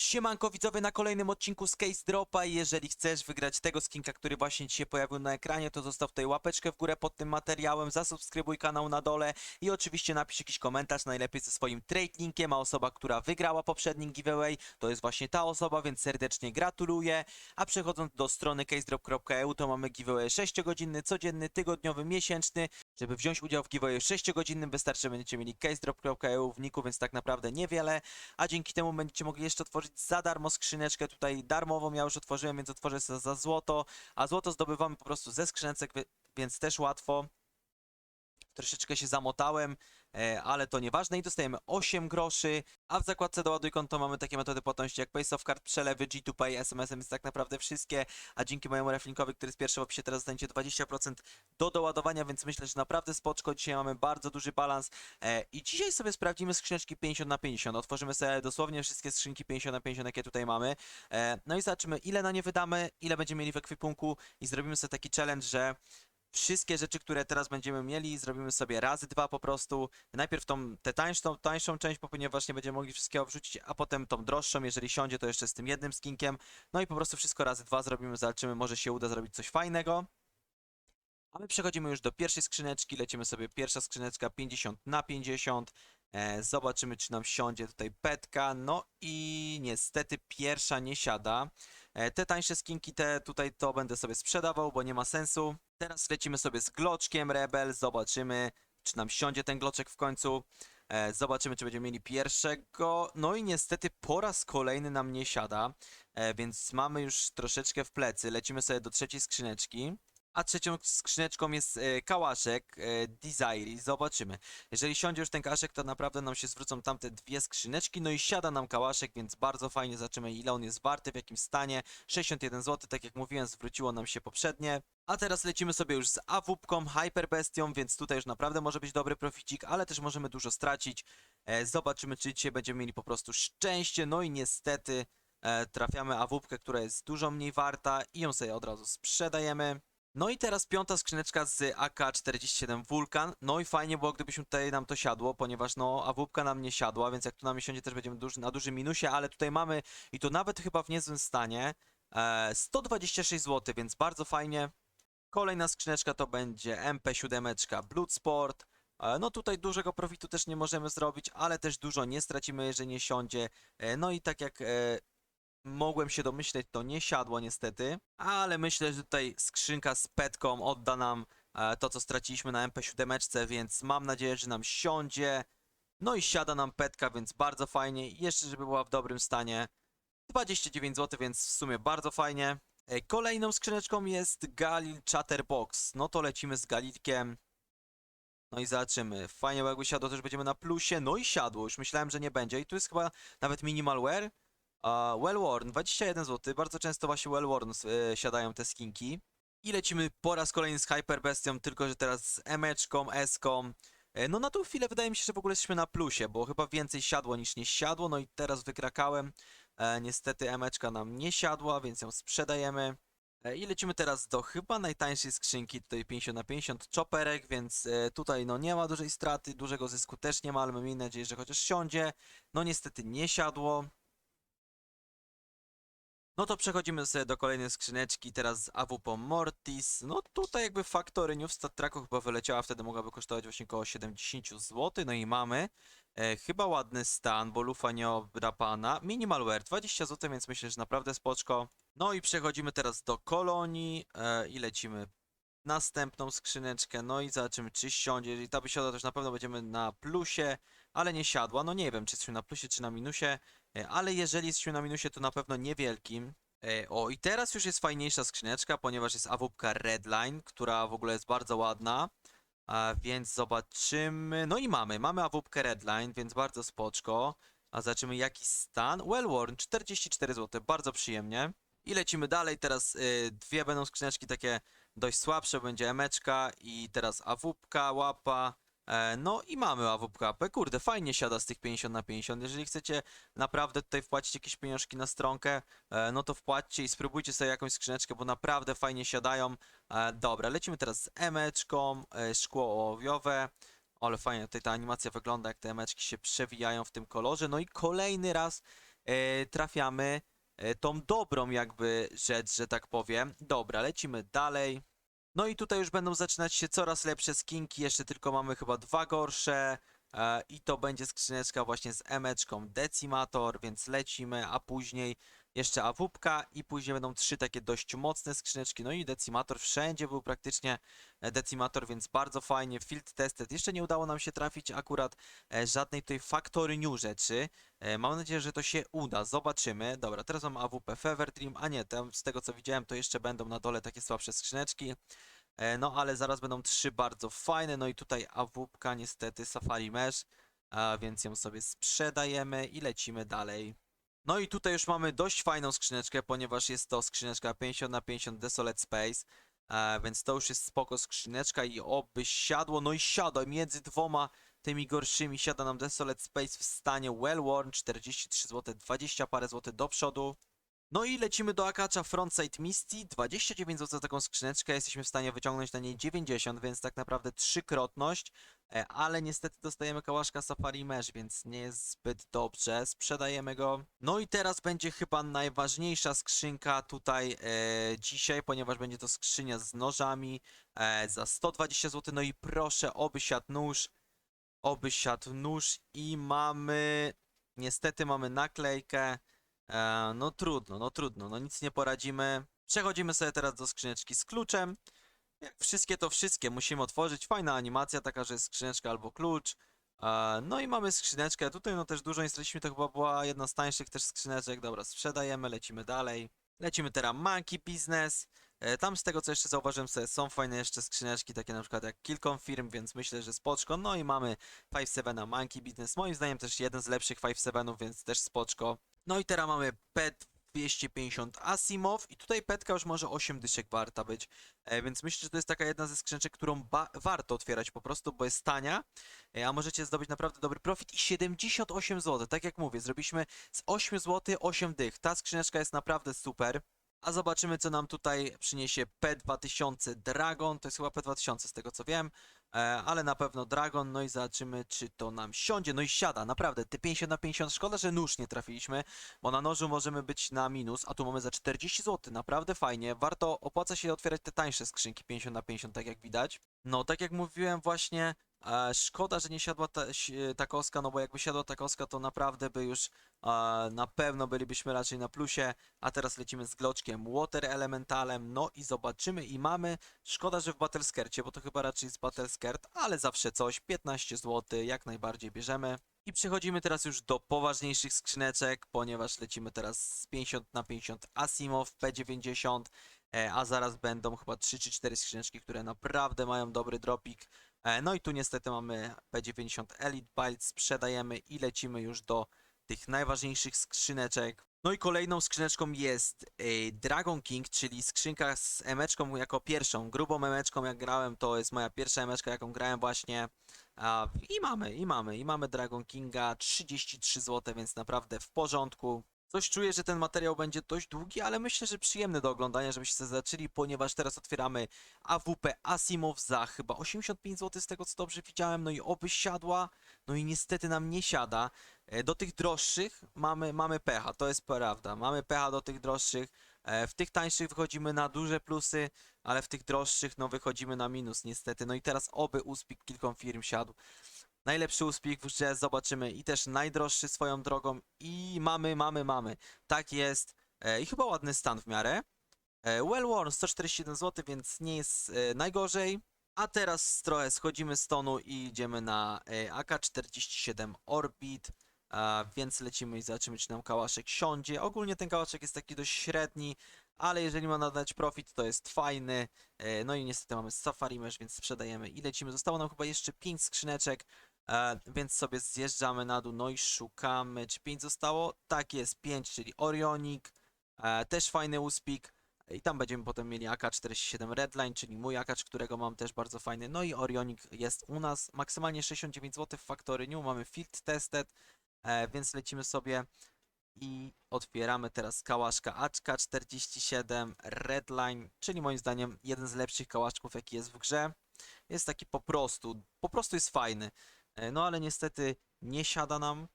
Siemanko widzowie na kolejnym odcinku z Case Dropa jeżeli chcesz wygrać tego skinka, który właśnie Ci się pojawił na ekranie, to zostaw tutaj łapeczkę w górę pod tym materiałem, zasubskrybuj kanał na dole i oczywiście napisz jakiś komentarz, najlepiej ze swoim trade linkiem, a osoba, która wygrała poprzedni giveaway, to jest właśnie ta osoba, więc serdecznie gratuluję. A przechodząc do strony casedrop.eu, to mamy giveaway 6-godzinny, codzienny, tygodniowy, miesięczny. Żeby wziąć udział w giveaway 6-godzinnym wystarczy, że będziecie mieli casedrop.eu w niku, więc tak naprawdę niewiele. A dzięki temu będziecie mogli jeszcze otworzyć za darmo skrzyneczkę. Tutaj darmową, ja już otworzyłem, więc otworzę sobie za złoto, a złoto zdobywamy po prostu ze skrzyneczek, wi- więc też łatwo. Troszeczkę się zamotałem, ale to nieważne i dostajemy 8 groszy, a w zakładce doładuj konto mamy takie metody płatności jak PaySoftCard, przelewy, G2Pay, SMS-em, więc tak naprawdę wszystkie, a dzięki mojemu reflinkowi, który jest pierwszy w opisie, teraz dostaniecie 20% do doładowania, więc myślę, że naprawdę spoczko, dzisiaj mamy bardzo duży balans e, i dzisiaj sobie sprawdzimy skrzyneczki 50 na 50, otworzymy sobie dosłownie wszystkie skrzynki 50 na 50, jakie tutaj mamy, e, no i zobaczymy ile na nie wydamy, ile będziemy mieli w ekwipunku i zrobimy sobie taki challenge, że wszystkie rzeczy, które teraz będziemy mieli, zrobimy sobie razy dwa po prostu. Najpierw tą tę tańszą, tańszą część, ponieważ nie będziemy mogli wszystkiego wrzucić, a potem tą droższą, jeżeli siądzie, to jeszcze z tym jednym skinkiem. No i po prostu wszystko razy dwa zrobimy, zobaczymy, może się uda zrobić coś fajnego. A my przechodzimy już do pierwszej skrzyneczki, lecimy sobie pierwsza skrzyneczka 50 na 50. E, zobaczymy, czy nam siądzie tutaj petka. No i niestety pierwsza nie siada. E, te tańsze skinki, te tutaj to będę sobie sprzedawał, bo nie ma sensu. Teraz lecimy sobie z gloczkiem Rebel, zobaczymy, czy nam siądzie ten gloczek w końcu. E, zobaczymy, czy będziemy mieli pierwszego. No i niestety po raz kolejny nam nie siada, e, więc mamy już troszeczkę w plecy. Lecimy sobie do trzeciej skrzyneczki. A trzecią skrzyneczką jest e, kałaszek e, Desire. Zobaczymy. Jeżeli siądzie już ten kałaszek, to naprawdę nam się zwrócą tamte dwie skrzyneczki. No i siada nam kałaszek, więc bardzo fajnie zobaczymy ile on jest warty, w jakim stanie. 61 zł, tak jak mówiłem, zwróciło nam się poprzednie. A teraz lecimy sobie już z awupką, hyperbestią, więc tutaj już naprawdę może być dobry proficik, ale też możemy dużo stracić. E, zobaczymy, czy dzisiaj będziemy mieli po prostu szczęście. No i niestety trafiamy awupkę, która jest dużo mniej warta i ją sobie od razu sprzedajemy. No i teraz piąta skrzyneczka z AK-47 Vulkan. No i fajnie było, gdybyśmy tutaj nam to siadło, ponieważ no AWP nam nie siadła, więc jak tu nam siądzie, też będziemy duży, na dużym minusie, ale tutaj mamy i to nawet chyba w niezłym stanie e, 126 zł, więc bardzo fajnie. Kolejna skrzyneczka to będzie MP7 Bloodsport. E, No tutaj dużego profitu też nie możemy zrobić, ale też dużo nie stracimy, jeżeli nie siądzie. E, No i tak jak e, mogłem się domyśleć, to nie siadło niestety, ale myślę, że tutaj skrzynka z petką odda nam e, to, co straciliśmy na MP7, więc mam nadzieję, że nam siądzie. No i siada nam petka, więc bardzo fajnie. Jeszcze, żeby była w dobrym stanie. 29 zł, więc w sumie bardzo fajnie. E, Kolejną skrzyneczką jest Galil Chatterbox. No to lecimy z Galilkiem. No i zobaczymy. Fajnie, bo jakby siadło, to już będziemy na plusie. No i siadło. Już myślałem, że nie będzie. I tu jest chyba nawet minimalware. Uh, Wellworn, 21 zł. Bardzo często właśnie Wellworn e, siadają te skinki. I lecimy po raz kolejny z Hyperbestią, tylko że teraz z emeczką, eską. E, No na tą chwilę wydaje mi się, że w ogóle jesteśmy na plusie, bo chyba więcej siadło niż nie siadło. No i teraz wykrakałem. E, niestety emeczka nam nie siadła, więc ją sprzedajemy. E, I lecimy teraz do chyba najtańszej skrzynki, tutaj 50 na 50 chopperek, więc e, tutaj no nie ma dużej straty, dużego zysku też nie ma, ale mamy nadzieję, że chociaż siądzie. No niestety nie siadło. No to przechodzimy sobie do kolejnej skrzyneczki, teraz z AWP Mortis. No tutaj jakby Factory New w Stat Tracku chyba wyleciała, wtedy mogłaby kosztować właśnie około 70 zł. No i mamy e, chyba ładny stan, bo lufa nie odrapana. Minimalware 20 zł, więc myślę, że naprawdę spoczko. No i przechodzimy teraz do kolonii e, i lecimy następną skrzyneczkę. No i zobaczymy, czy siądzie. Jeżeli ta by to już na pewno będziemy na plusie, ale nie siadła. No nie wiem, czy jesteśmy na plusie, czy na minusie. E, Ale jeżeli jesteśmy na minusie, to na pewno niewielkim. E, O, i teraz już jest fajniejsza skrzyneczka, ponieważ jest awupka Redline, która w ogóle jest bardzo ładna. A więc zobaczymy. No i mamy, mamy awupkę Redline, więc bardzo spoczko. A zobaczymy jaki stan. Wellworn, 44 zł, bardzo przyjemnie. I lecimy dalej, teraz y, dwie będą skrzyneczki takie dość słabsze, będzie emeczka i teraz awupka, łapa. E, No i mamy AWP. Kurde, fajnie siada z tych 50 na 50. Jeżeli chcecie naprawdę tutaj wpłacić jakieś pieniążki na stronkę, e, no to wpłaćcie i spróbujcie sobie jakąś skrzyneczkę, bo naprawdę fajnie siadają. E, Dobra, lecimy teraz z emeczką, szkło ołowiowe. Ale fajnie tutaj ta animacja wygląda, jak te emeczki się przewijają w tym kolorze. No i kolejny raz trafiamy tą dobrą jakby rzecz, że tak powiem. Dobra, lecimy dalej. No i tutaj już będą zaczynać się coraz lepsze skinki, jeszcze tylko mamy chyba dwa gorsze. E, I to będzie skrzyneczka właśnie z emeczką Decimator, więc lecimy, a później jeszcze awupka i później będą trzy takie dość mocne skrzyneczki. No i Decimator, wszędzie był praktycznie e, Decimator, więc bardzo fajnie. Field tested. Jeszcze nie udało nam się trafić akurat e, żadnej tutaj Factory New rzeczy. E, Mam nadzieję, że to się uda. Zobaczymy. Dobra, teraz mam AWP Fever Dream, a nie, tam z tego co widziałem, to jeszcze będą na dole takie słabsze skrzyneczki. No ale zaraz będą trzy bardzo fajne. No i tutaj AWP niestety Safari Mesh, a więc ją sobie sprzedajemy i lecimy dalej. No i tutaj już mamy dość fajną skrzyneczkę, ponieważ jest to skrzyneczka 50 na 50 Desolate Space. E, więc to już jest spoko skrzyneczka i oby siadło, no i siada między dwoma tymi gorszymi siada nam Desolate Space w stanie Well Worn 43 zł, 20 parę złotych do przodu. No i lecimy do Akacza Frontside Misty, 29 zł za taką skrzyneczkę, jesteśmy w stanie wyciągnąć na niej 90, więc tak naprawdę trzykrotność, ale niestety dostajemy kałaszka Safari Mesh, więc nie jest zbyt dobrze, sprzedajemy go. No i teraz będzie chyba najważniejsza skrzynka tutaj e, dzisiaj, ponieważ będzie to skrzynia z nożami e, za 120 zł, no i proszę, oby siadł nóż, oby siadł nóż i mamy, niestety mamy naklejkę, E, no trudno, no trudno, no nic nie poradzimy. Przechodzimy sobie teraz do skrzyneczki z kluczem. Jak wszystkie to wszystkie musimy otworzyć. Fajna animacja taka, że jest skrzyneczka albo klucz. No i mamy skrzyneczkę. Tutaj no też dużo nie straciliśmy, to chyba była jedna z tańszych też skrzyneczek. Dobra, sprzedajemy, lecimy dalej. Lecimy teraz Monkey Business. E, Tam z tego co jeszcze zauważyłem sobie są fajne jeszcze skrzyneczki, takie na przykład jak Kilkom Firm, więc myślę, że spoczko. No i mamy 5-7 na Monkey Business. Moim zdaniem też jeden z lepszych 5-7, więc też spoczko. No i teraz mamy PET 250 Asimov i tutaj petka już może 8 dyszek warta być, e, więc myślę, że to jest taka jedna ze skrzyneczek, którą warto otwierać po prostu, bo jest tania, e, a możecie zdobyć naprawdę dobry profit i 78 zł, tak jak mówię, zrobiliśmy z 8 zł 8 dych, ta skrzyneczka jest naprawdę super. A zobaczymy, co nam tutaj przyniesie P2000 Dragon. To jest chyba P2000 z tego co wiem, ale na pewno Dragon. No i zobaczymy, czy to nam siądzie. No i siada, naprawdę. Te 50 na 50. Szkoda, że nóż nie trafiliśmy, bo na nożu możemy być na minus, a tu mamy za 40 zł. Naprawdę fajnie. Warto, opłaca się otwierać te tańsze skrzynki 50 na 50, tak jak widać. No, tak jak mówiłem właśnie, e, szkoda, że nie siadła ta, koska, no bo jakby siadła ta koska, to naprawdę by już e, na pewno bylibyśmy raczej na plusie. A teraz lecimy z gloczkiem Water Elementalem, no i zobaczymy i mamy, szkoda, że w Battleskercie, bo to chyba raczej jest Battleskirt, ale zawsze coś, 15 zł, jak najbardziej bierzemy. I przechodzimy teraz już do poważniejszych skrzyneczek, ponieważ lecimy teraz z 50 na 50 Asimov P90, e, a zaraz będą chyba 3 czy 4 skrzyneczki, które naprawdę mają dobry dropik. E, No i tu niestety mamy P90 Elite Build, sprzedajemy i lecimy już do tych najważniejszych skrzyneczek. No i kolejną skrzyneczką jest e, Dragon King, czyli skrzynka z emeczką jako pierwszą, grubą emeczką jak grałem, to jest moja pierwsza emeczka jaką grałem właśnie. I mamy, i mamy, i mamy Dragon Kinga, 33 zł, więc naprawdę w porządku. Coś czuję, że ten materiał będzie dość długi, ale myślę, że przyjemny do oglądania, żebyście zaczęli, ponieważ teraz otwieramy AWP Asimov za chyba 85 zł z tego co dobrze widziałem, no i oby siadła, no i niestety nam nie siada. E, Do tych droższych mamy, mamy pecha, to jest prawda, mamy pecha do tych droższych. E, W tych tańszych wychodzimy na duże plusy, ale w tych droższych no wychodzimy na minus niestety. No i teraz oby uspik kilkom firm siadł. Najlepszy uspik w zobaczymy i też najdroższy swoją drogą i mamy, mamy, mamy. Tak jest e, i chyba ładny stan w miarę. E, well worn 147 zł, więc nie jest e, najgorzej. A teraz trochę schodzimy z tonu i idziemy na e, AK-47 Orbit. A, więc lecimy i zobaczymy, czy nam kałaszek siądzie. Ogólnie ten kałaszek jest taki dość średni, ale jeżeli ma nadać profit, to jest fajny. No i niestety mamy Safari Mesh, więc sprzedajemy i lecimy. Zostało nam chyba jeszcze 5 skrzyneczek, e, więc sobie zjeżdżamy na dół, no i szukamy. Czy 5 zostało? Tak jest, 5, czyli Orionik. E, też fajny uspik. I tam będziemy potem mieli AK-47 Redline, czyli mój akacz, którego mam też bardzo fajny. No i Orionik jest u nas. Maksymalnie 69 zł w Factory New. Mamy Field Tested, e, więc lecimy sobie i otwieramy teraz kałaszka Aczka 47 Redline, czyli moim zdaniem jeden z lepszych kałaszków, jaki jest w grze. Jest taki po prostu, po prostu jest fajny. E, No ale niestety nie siada nam.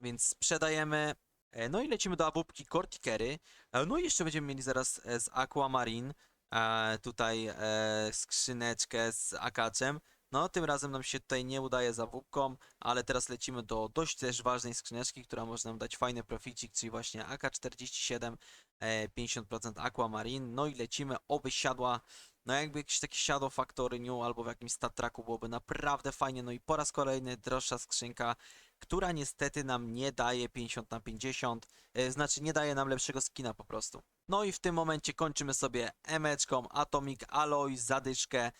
więc sprzedajemy. E, No i lecimy do awupki Corticery. E, No i jeszcze będziemy mieli zaraz z Aquamarine tutaj skrzyneczkę z akaczem. No, tym razem nam się tutaj nie udaje z awupką, ale teraz lecimy do dość też ważnej skrzyneczki, która może nam dać fajny proficik, czyli właśnie AK-47, e, 50% Aquamarine. No i lecimy, oby siadła, no jakby jakiś taki Shadow Factory New albo w jakimś stat tracku byłoby naprawdę fajnie. No i po raz kolejny droższa skrzynka, która niestety nam nie daje 50 na 50, e, znaczy nie daje nam lepszego skina po prostu. No i w tym momencie kończymy sobie emeczką Atomic Alloy, zadyszkę.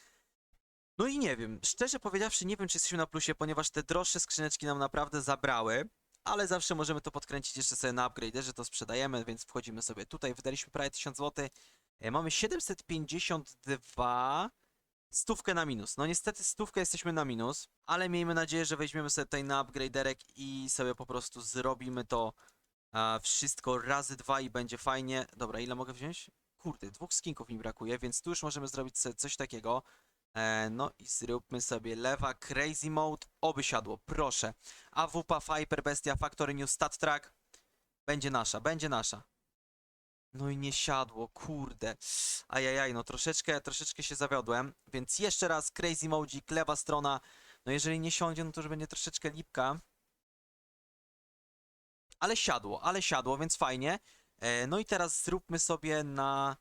No i nie wiem, szczerze powiedziawszy, nie wiem czy jesteśmy na plusie, ponieważ te droższe skrzyneczki nam naprawdę zabrały, ale zawsze możemy to podkręcić jeszcze sobie na upgrade, że to sprzedajemy, więc wchodzimy sobie tutaj, wydaliśmy prawie 1000 zł, mamy 752, stówkę na minus. No niestety stówkę jesteśmy na minus, ale miejmy nadzieję, że weźmiemy sobie tutaj na upgraderek i sobie po prostu zrobimy to a, wszystko razy dwa i będzie fajnie. Dobra, ile mogę wziąć? Kurde, dwóch skinków mi brakuje, więc tu już możemy zrobić sobie coś takiego. E, no i zróbmy sobie lewa Crazy Mode, oby siadło, proszę. AWP, Viper, Bestia, Factory New, Stat Track. Będzie nasza, będzie nasza. No i nie siadło, kurde. Ajajaj, no troszeczkę, troszeczkę się zawiodłem, więc jeszcze raz Crazy Mode, lewa strona. No jeżeli nie siądzie, no to już będzie troszeczkę lipka. Ale siadło, ale siadło, więc fajnie. E, no i teraz zróbmy sobie na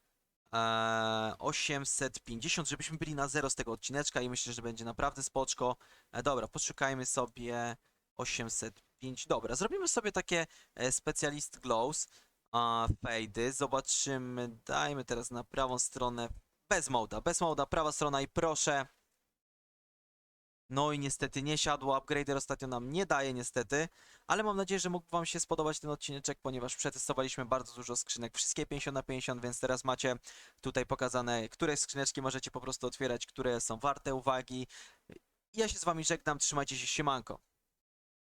e, 850, żebyśmy byli na zero z tego odcineczka i myślę, że będzie naprawdę spoczko. E, dobra, poszukajmy sobie 805. Dobra, zrobimy sobie takie e, Specialist Glows, a fejdy. Zobaczymy, dajmy teraz na prawą stronę bez moda, bez moda, prawa strona i proszę. No i niestety nie siadło, upgrader ostatnio nam nie daje niestety, ale mam nadzieję, że mógł wam się spodobać ten odcineczek, ponieważ przetestowaliśmy bardzo dużo skrzynek, wszystkie 50 na 50, więc teraz macie tutaj pokazane, które skrzyneczki możecie po prostu otwierać, które są warte uwagi. Ja się z wami żegnam, trzymajcie się, siemanko.